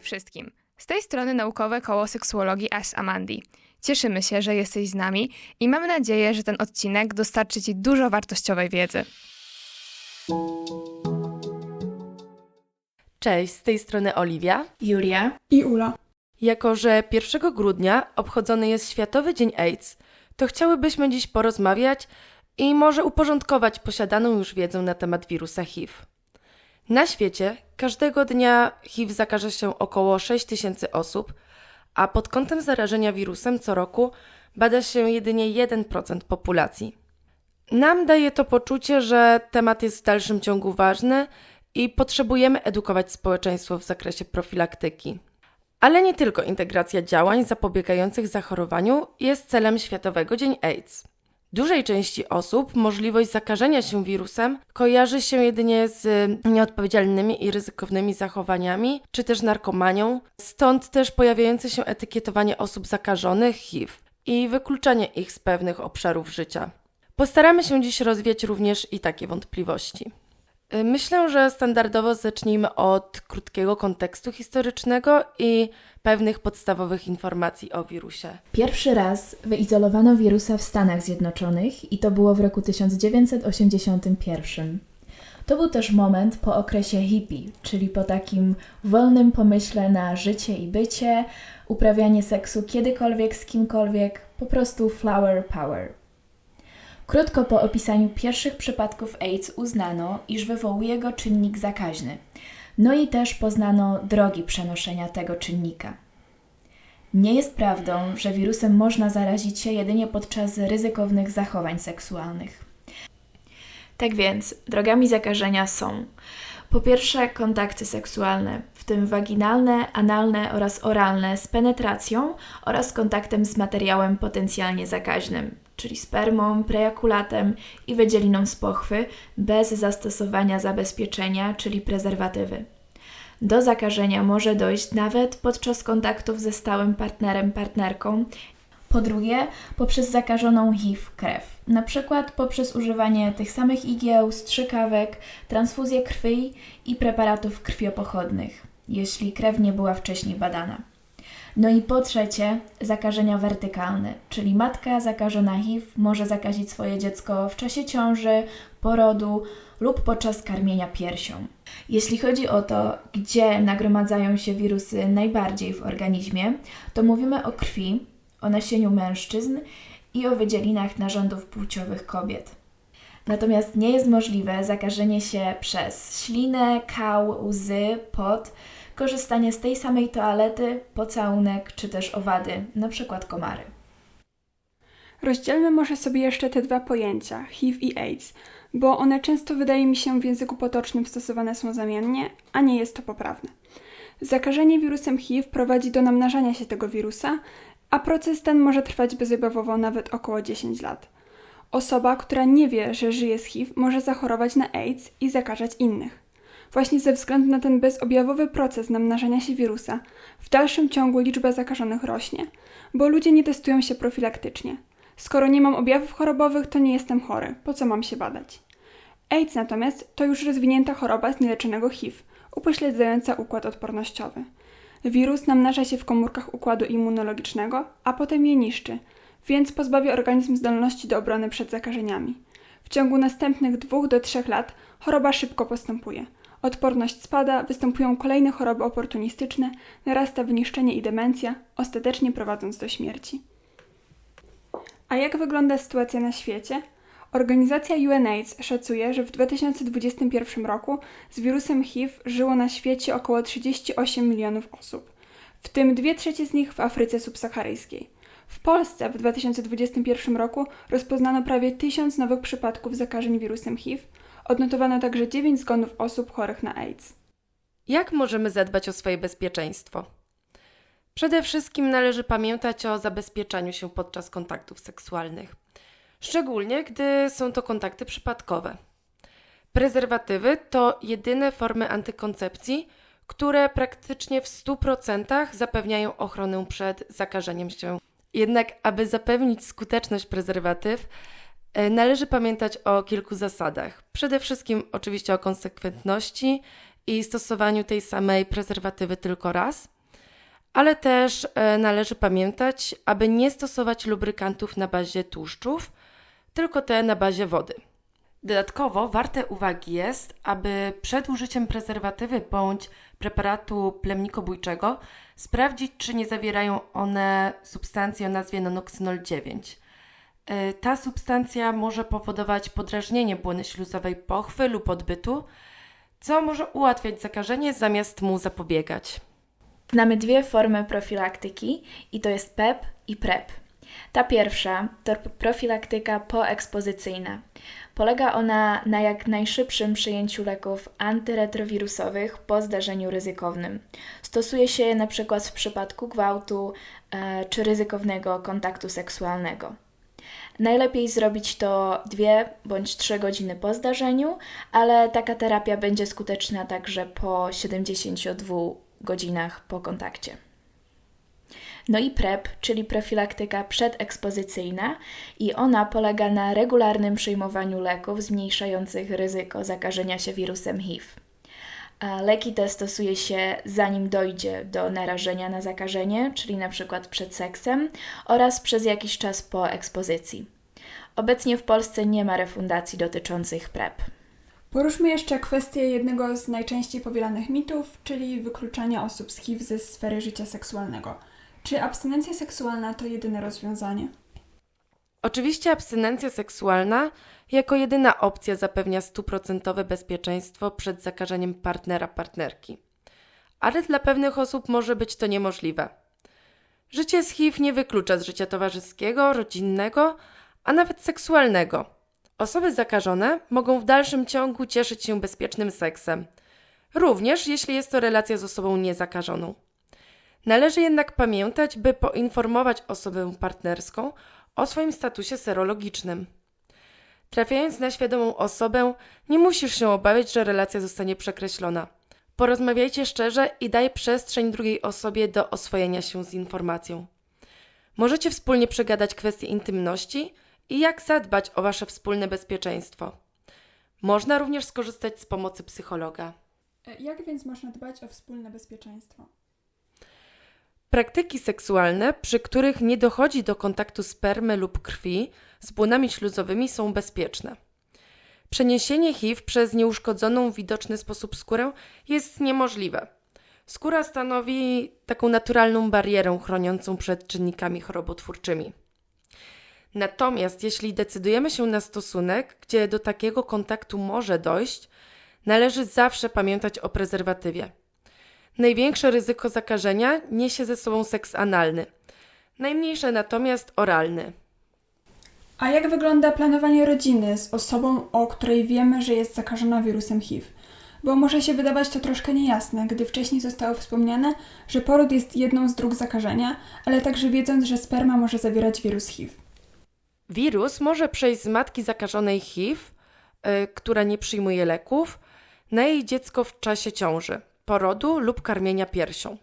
Wszystkim! Z tej strony naukowe koło seksuologii Ash Amandi. Cieszymy się, że jesteś z nami i mamy nadzieję, że ten odcinek dostarczy Ci dużo wartościowej wiedzy. Cześć, z tej strony Oliwia. Julia. i Ula. Jako, że 1 grudnia obchodzony jest Światowy Dzień AIDS, to chciałybyśmy dziś porozmawiać i może uporządkować posiadaną już wiedzę na temat wirusa HIV. Na świecie każdego dnia HIV zakaże się około 6 tysięcy osób, a pod kątem zarażenia wirusem co roku bada się jedynie 1% populacji. Nam daje to poczucie, że temat jest w dalszym ciągu ważny i potrzebujemy edukować społeczeństwo w zakresie profilaktyki. Ale nie tylko integracja działań zapobiegających zachorowaniu jest celem Światowego Dzień AIDS. Dużej części osób możliwość zakażenia się wirusem kojarzy się jedynie z nieodpowiedzialnymi i ryzykownymi zachowaniami, czy też narkomanią, stąd też pojawiające się etykietowanie osób zakażonych HIV i wykluczanie ich z pewnych obszarów życia. Postaramy się dziś rozwiać również i takie wątpliwości. Myślę, że standardowo zacznijmy od krótkiego kontekstu historycznego i pewnych podstawowych informacji o wirusie. Pierwszy raz wyizolowano wirusa w Stanach Zjednoczonych i to było w roku 1981. To był też moment po okresie hippie, czyli po takim wolnym pomyśle na życie i bycie, uprawianie seksu kiedykolwiek z kimkolwiek, po prostu flower power. Krótko po opisaniu pierwszych przypadków AIDS uznano, iż wywołuje go czynnik zakaźny. No i też poznano drogi przenoszenia tego czynnika. Nie jest prawdą, że wirusem można zarazić się jedynie podczas ryzykownych zachowań seksualnych. Tak więc, drogami zakażenia są po pierwsze kontakty seksualne, w tym waginalne, analne oraz oralne z penetracją oraz kontaktem z materiałem potencjalnie zakaźnym, czyli spermą, prejakulatem i wydzieliną z pochwy bez zastosowania zabezpieczenia, czyli prezerwatywy. Do zakażenia może dojść nawet podczas kontaktów ze stałym partnerem, partnerką. Po drugie, poprzez zakażoną HIV krew, na przykład poprzez używanie tych samych igieł, strzykawek, transfuzję krwi i preparatów krwiopochodnych, jeśli krew nie była wcześniej badana. No i po trzecie, zakażenia wertykalne, czyli matka zakażona HIV może zakazić swoje dziecko w czasie ciąży, porodu lub podczas karmienia piersią. Jeśli chodzi o to, gdzie nagromadzają się wirusy najbardziej w organizmie, to mówimy o krwi, o nasieniu mężczyzn i o wydzielinach narządów płciowych kobiet. Natomiast nie jest możliwe zakażenie się przez ślinę, kał, łzy, pot, korzystanie z tej samej toalety, pocałunek czy też owady, przykład komary. Rozdzielmy może sobie jeszcze te dwa pojęcia, HIV i AIDS, bo one często wydaje mi się w języku potocznym stosowane są zamiennie, a nie jest to poprawne. Zakażenie wirusem HIV prowadzi do namnażania się tego wirusa, a proces ten może trwać bezobjawowo nawet około 10 lat. Osoba, która nie wie, że żyje z HIV, może zachorować na AIDS i zakażać innych. Właśnie ze względu na ten bezobjawowy proces namnażania się wirusa, w dalszym ciągu liczba zakażonych rośnie, bo ludzie nie testują się profilaktycznie. Skoro nie mam objawów chorobowych, to nie jestem chory. Po co mam się badać? AIDS natomiast to już rozwinięta choroba z nieleczonego HIV, upośledzająca układ odpornościowy. Wirus namnaża się w komórkach układu immunologicznego, a potem je niszczy, więc pozbawia organizm zdolności do obrony przed zakażeniami. W ciągu następnych dwóch do trzech lat choroba szybko postępuje. Odporność spada, występują kolejne choroby oportunistyczne, narasta wyniszczenie i demencja, ostatecznie prowadząc do śmierci. A jak wygląda sytuacja na świecie? Organizacja UNAIDS szacuje, że w 2021 roku z wirusem HIV żyło na świecie około 38 milionów osób, w tym 2 trzecie z nich w Afryce subsaharyjskiej. W Polsce w 2021 roku rozpoznano prawie 1000 nowych przypadków zakażeń wirusem HIV, odnotowano także 9 zgonów osób chorych na AIDS. Jak możemy zadbać o swoje bezpieczeństwo? Przede wszystkim należy pamiętać o zabezpieczaniu się podczas kontaktów seksualnych, szczególnie gdy są to kontakty przypadkowe. Prezerwatywy to jedyne formy antykoncepcji, które praktycznie w 100% zapewniają ochronę przed zakażeniem się. Jednak, aby zapewnić skuteczność prezerwatyw, należy pamiętać o kilku zasadach. Przede wszystkim, oczywiście, o konsekwentności i stosowaniu tej samej prezerwatywy tylko raz, ale też e, należy pamiętać, aby nie stosować lubrykantów na bazie tłuszczów, tylko te na bazie wody. Dodatkowo warte uwagi jest, aby przed użyciem prezerwatywy bądź preparatu plemnikobójczego sprawdzić, czy nie zawierają one substancji o nazwie nonoksynol 9. E, Ta substancja może powodować podrażnienie błony śluzowej pochwy lub odbytu, co może ułatwiać zakażenie zamiast mu zapobiegać. Znamy dwie formy profilaktyki i to jest PEP i PrEP. Ta pierwsza to profilaktyka poekspozycyjna. Polega ona na jak najszybszym przyjęciu leków antyretrowirusowych po zdarzeniu ryzykownym. Stosuje się je przykład w przypadku gwałtu e, czy ryzykownego kontaktu seksualnego. Najlepiej zrobić to 2 bądź 3 godziny po zdarzeniu, ale taka terapia będzie skuteczna także po 72 godzinach po kontakcie. No i PrEP, czyli profilaktyka przedekspozycyjna, i ona polega na regularnym przyjmowaniu leków zmniejszających ryzyko zakażenia się wirusem HIV. Leki te stosuje się zanim dojdzie do narażenia na zakażenie, czyli na przykład przed seksem, oraz przez jakiś czas po ekspozycji. Obecnie w Polsce nie ma refundacji dotyczących PrEP. Poruszmy jeszcze kwestię jednego z najczęściej powielanych mitów, czyli wykluczania osób z HIV ze sfery życia seksualnego. Czy abstynencja seksualna to jedyne rozwiązanie? Oczywiście abstynencja seksualna jako jedyna opcja zapewnia stuprocentowe bezpieczeństwo przed zakażeniem partnera partnerki. Ale dla pewnych osób może być to niemożliwe. Życie z HIV nie wyklucza z życia towarzyskiego, rodzinnego, a nawet seksualnego. Osoby zakażone mogą w dalszym ciągu cieszyć się bezpiecznym seksem, również jeśli jest to relacja z osobą niezakażoną. Należy jednak pamiętać, by poinformować osobę partnerską o swoim statusie serologicznym. Trafiając na świadomą osobę, nie musisz się obawiać, że relacja zostanie przekreślona. Porozmawiajcie szczerze i daj przestrzeń drugiej osobie do oswojenia się z informacją. Możecie wspólnie przegadać kwestie intymności i jak zadbać o wasze wspólne bezpieczeństwo. Można również skorzystać z pomocy psychologa. E, Jak więc można dbać o wspólne bezpieczeństwo? Praktyki seksualne, przy których nie dochodzi do kontaktu spermy lub krwi z błonami śluzowymi są bezpieczne. Przeniesienie HIV przez nieuszkodzoną w widoczny sposób skórę jest niemożliwe. Skóra stanowi taką naturalną barierę chroniącą przed czynnikami chorobotwórczymi. Natomiast jeśli decydujemy się na stosunek, gdzie do takiego kontaktu może dojść, należy zawsze pamiętać o prezerwatywie. Największe ryzyko zakażenia niesie ze sobą seks analny, najmniejsze natomiast oralny. A jak wygląda planowanie rodziny z osobą, o której wiemy, że jest zakażona wirusem HIV? Bo może się wydawać to troszkę niejasne, gdy wcześniej zostało wspomniane, że poród jest jedną z dróg zakażenia, ale także wiedząc, że sperma może zawierać wirus HIV. Wirus może przejść z matki zakażonej HIV, y, która nie przyjmuje leków, na jej dziecko w czasie ciąży, porodu lub karmienia piersią.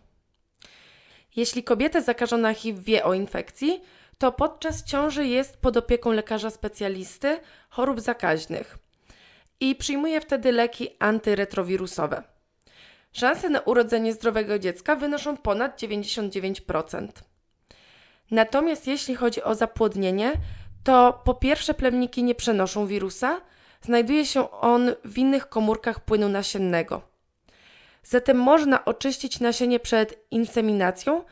Jeśli kobieta zakażona HIV wie o infekcji, to podczas ciąży jest pod opieką lekarza specjalisty chorób zakaźnych i przyjmuje wtedy leki antyretrowirusowe. Szanse na urodzenie zdrowego dziecka wynoszą ponad 99%. Natomiast jeśli chodzi o zapłodnienie, to po pierwsze plemniki nie przenoszą wirusa, znajduje się on w innych komórkach płynu nasiennego. Zatem można oczyścić nasienie przed inseminacją.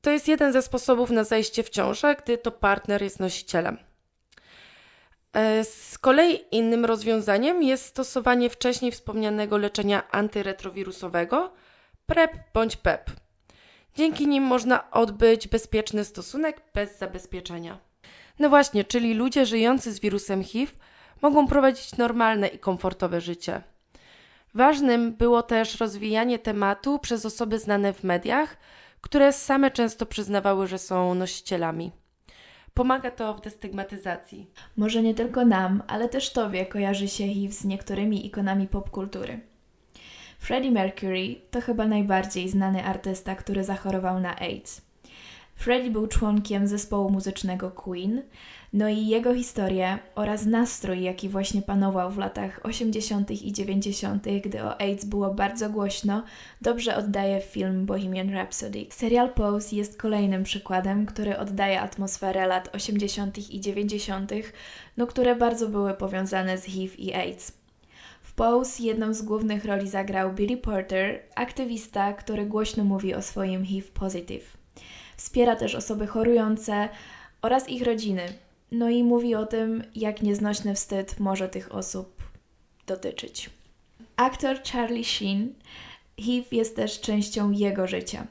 To jest jeden ze sposobów na zajście w ciążę, gdy to partner jest nosicielem. E, Z kolei innym rozwiązaniem jest stosowanie wcześniej wspomnianego leczenia antyretrowirusowego PrEP bądź PEP. Dzięki nim można odbyć bezpieczny stosunek bez zabezpieczenia. No właśnie, czyli ludzie żyjący z wirusem HIV mogą prowadzić normalne i komfortowe życie. Ważnym było też rozwijanie tematu przez osoby znane w mediach, które same często przyznawały, że są nosicielami. Pomaga to w destygmatyzacji. Może nie tylko nam, ale też Tobie kojarzy się HIV z niektórymi ikonami popkultury. Freddie Mercury to chyba najbardziej znany artysta, który zachorował na AIDS. Freddie był członkiem zespołu muzycznego Queen, no i jego historię oraz nastrój, jaki właśnie panował w latach 80. i 90., gdy o AIDS było bardzo głośno, dobrze oddaje film Bohemian Rhapsody. Serial Pose jest kolejnym przykładem, który oddaje atmosferę lat 80. i 90., no które bardzo były powiązane z HIV i AIDS. Pose jedną z głównych roli zagrał Billy Porter, aktywista, który głośno mówi o swoim HIV positive. Wspiera też osoby chorujące oraz ich rodziny. No i mówi o tym, jak nieznośny wstyd może tych osób dotyczyć. Aktor Charlie Sheen, HIV jest też częścią jego życia.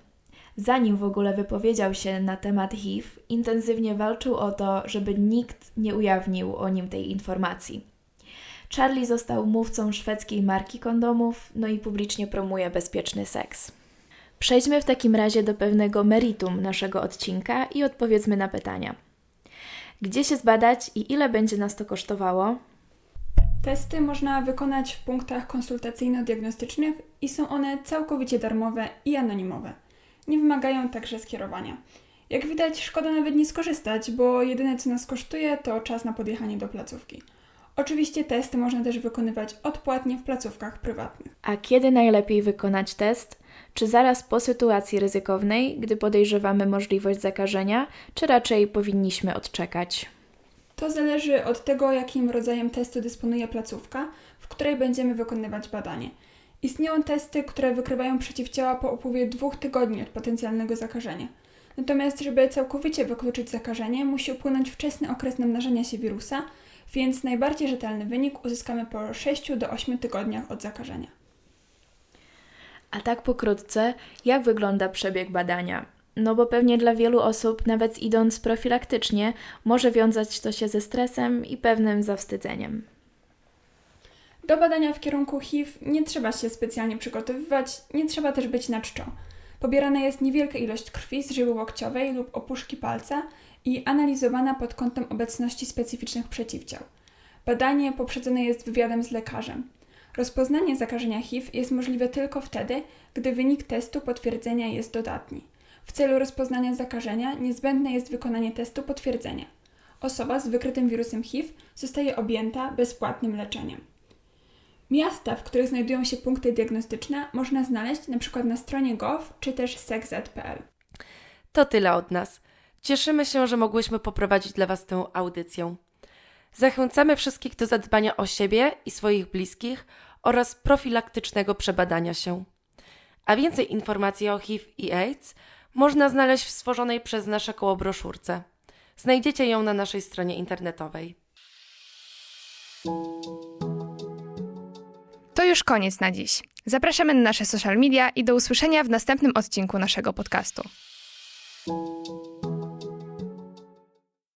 Zanim w ogóle wypowiedział się na temat HIV, intensywnie walczył o to, żeby nikt nie ujawnił o nim tej informacji. Charlie został mówcą szwedzkiej marki kondomów, no i publicznie promuje bezpieczny seks. Przejdźmy w takim razie do pewnego meritum naszego odcinka i odpowiedzmy na pytania. Gdzie się zbadać i ile będzie nas to kosztowało? Testy można wykonać w punktach konsultacyjno-diagnostycznych i są one całkowicie darmowe i anonimowe. Nie wymagają także skierowania. Jak widać, szkoda nawet nie skorzystać, bo jedyne co nas kosztuje to czas na podjechanie do placówki. Oczywiście testy można też wykonywać odpłatnie w placówkach prywatnych. A kiedy najlepiej wykonać test? Czy zaraz po sytuacji ryzykownej, gdy podejrzewamy możliwość zakażenia, czy raczej powinniśmy odczekać? To zależy od tego, jakim rodzajem testu dysponuje placówka, w której będziemy wykonywać badanie. Istnieją testy, które wykrywają przeciwciała po upływie dwóch tygodni od potencjalnego zakażenia. Natomiast, żeby całkowicie wykluczyć zakażenie, musi upłynąć wczesny okres namnażania się wirusa, więc najbardziej rzetelny wynik uzyskamy po 6 do 8 tygodniach od zakażenia. A tak pokrótce, jak wygląda przebieg badania? No bo pewnie dla wielu osób, nawet idąc profilaktycznie, może wiązać to się ze stresem i pewnym zawstydzeniem. Do badania w kierunku HIV nie trzeba się specjalnie przygotowywać, nie trzeba też być na czczo. Pobierana jest niewielka ilość krwi z żyły łokciowej lub opuszki palca i analizowana pod kątem obecności specyficznych przeciwciał. Badanie poprzedzone jest wywiadem z lekarzem. Rozpoznanie zakażenia HIV jest możliwe tylko wtedy, gdy wynik testu potwierdzenia jest dodatni. W celu rozpoznania zakażenia niezbędne jest wykonanie testu potwierdzenia. Osoba z wykrytym wirusem HIV zostaje objęta bezpłatnym leczeniem. Miasta, w których znajdują się punkty diagnostyczne, można znaleźć np. na stronie gov czy też sec.pl. To tyle od nas. Cieszymy się, że mogłyśmy poprowadzić dla Was tę audycję. Zachęcamy wszystkich do zadbania o siebie i swoich bliskich oraz profilaktycznego przebadania się. A więcej informacji o HIV i AIDS można znaleźć w stworzonej przez nasze koło broszurce. Znajdziecie ją na naszej stronie internetowej. To już koniec na dziś. Zapraszamy na nasze social media i do usłyszenia w następnym odcinku naszego podcastu.